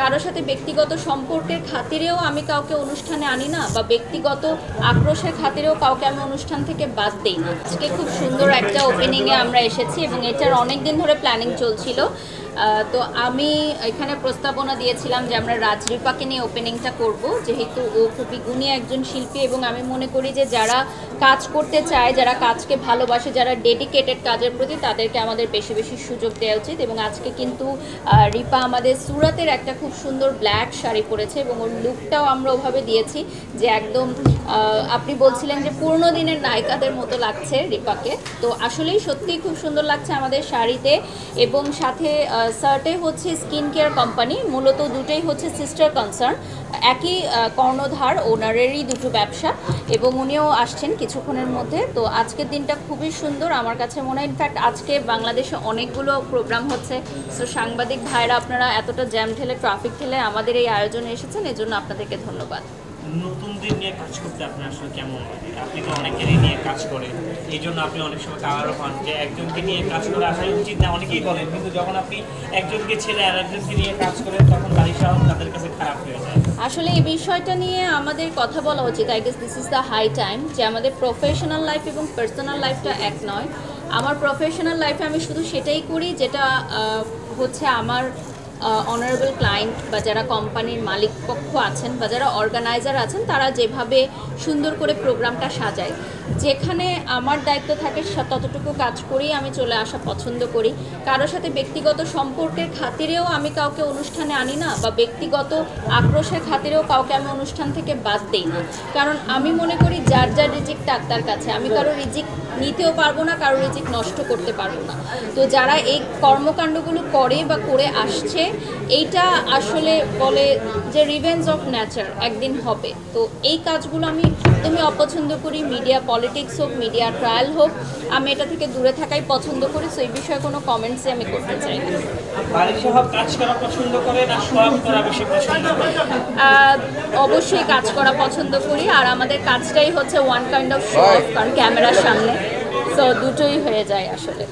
কারোর সাথে ব্যক্তিগত সম্পর্কের খাতিরেও আমি কাউকে অনুষ্ঠানে আনি না বা ব্যক্তিগত আক্রোশের খাতিরেও কাউকে আমি অনুষ্ঠান থেকে বাদ দিই না। আজকে খুব সুন্দর একটা ওপেনিংয়ে আমরা এসেছি এবং এটার অনেক দিন ধরে প্ল্যানিং চলছিল। তো আমি এখানে প্রস্তাবনা দিয়েছিলাম যে আমরা রাজরিপাকে নিয়ে ওপেনিংটা করব। যেহেতু ও খুবই গুণী একজন শিল্পী এবং আমি মনে করি যে যারা কাজ করতে চায়, যারা কাজকে ভালোবাসে, যারা ডেডিকেটেড কাজের প্রতি, তাদেরকে আমাদের বেশি বেশি সুযোগ দেওয়া উচিত এবং আজকে কিন্তু রিপা আমাদের সুরাতের একটা খুব সুন্দর ব্ল্যাক শাড়ি পরেছে এবং ওর লুকটাও আমরা ওভাবে দিয়েছি যে একদম আপনি বলছিলেন যে পুরনো দিনের নায়িকাদের মতো লাগছে রিপাকে। তো আসলেই সত্যিই খুব সুন্দর লাগছে আমাদের শাড়িতে এবং সাথে শার্টে হচ্ছে স্কিন কেয়ার কোম্পানি মূলত দুটোই হচ্ছে সিস্টার কনসার্ন একই কর্ণধার ওনারেরই দুটো ব্যবসা এবং উনিও আসছেন কিছুক্ষণের মধ্যে। তো আজকের দিনটা খুবই সুন্দর আমার কাছে মনে হয়। ইনফ্যাক্ট আজকে বাংলাদেশে অনেকগুলো প্রোগ্রাম হচ্ছে। সো সাংবাদিক ভাইরা আপনারা এতটা জ্যাম ঠেলে ট্রাফিক ঠেলে আমাদের এই আয়োজনে এসেছেন, এজন্য আপনাদেরকে ধন্যবাদ। নতুনদের নিয়ে কাজ করতে আপনার আসলে কেমন আপনি তো অনেকেরই নিয়ে কাজ করেন এই জন্য আপনি অনেক সময় কারও হন যে একজনকে নিয়ে কাজ করা আসলে উচিত না, অনেকেই বলেন, কিন্তু যখন আপনি একজনকে ছেলে আর একজনকে নিয়ে কাজ করেন, তখন বাড়ির সাহস তাদের কাছে খারাপ হয়ে যায়। আসলে এই বিষয়টা নিয়ে আমাদের কথা বলা উচিত I guess this is the high time যে আমাদের প্রফেশনাল লাইফ এবং পার্সোনাল লাইফটা এক নয়। আমার প্রফেশনাল লাইফে আমি শুধু সেটাই করি, যেটা হচ্ছে আমার অনারেবল ক্লায়েন্ট বা যারা কোম্পানির মালিক পক্ষ আছেন বা যারা অর্গানাইজার আছেন, তারা যেভাবে সুন্দর করে প্রোগ্রামটা সাজায়। যেখানে আমার দায়িত্ব থাকে ততটুকু কাজ করেই আমি চলে আসা পছন্দ করি। কারোর সাথে ব্যক্তিগত সম্পর্কের খাতিরেও আমি কাউকে অনুষ্ঠানে আনি না বা ব্যক্তিগত আক্রোশের খাতিরেও কাউকে আমি অনুষ্ঠান থেকে বাদ দিই না। কারণ আমি মনে করি, যার যার রিজিক, তার তার কাছে। আমি কারও রিজিক নিতেও পারব না, কারও রিজিক নষ্ট করতে পারব না। তো যারা এই কর্মকাণ্ডগুলো করে বা করে আসছে এইটা আসলে বলে যে রিভেঞ্জ অফ নেচার একদিন হবে। তো এই কাজগুলো আমি একদমই অপছন্দ করি মিডিয়া পলিটিক্স হোক মিডিয়া ট্রায়াল হোক। আমি এটা থেকে দূরে থাকাই পছন্দ করি সো এই বিষয়ে কোনো কমেন্টসই আমি করতে চাই না। অবশ্যই কাজ করা পছন্দ করি আর আমাদের কাজটাই হচ্ছে ওয়ান কাইন্ড অফ শো কারণ ক্যামেরার সামনে। সো দুটোই হয়ে যায় আসলে।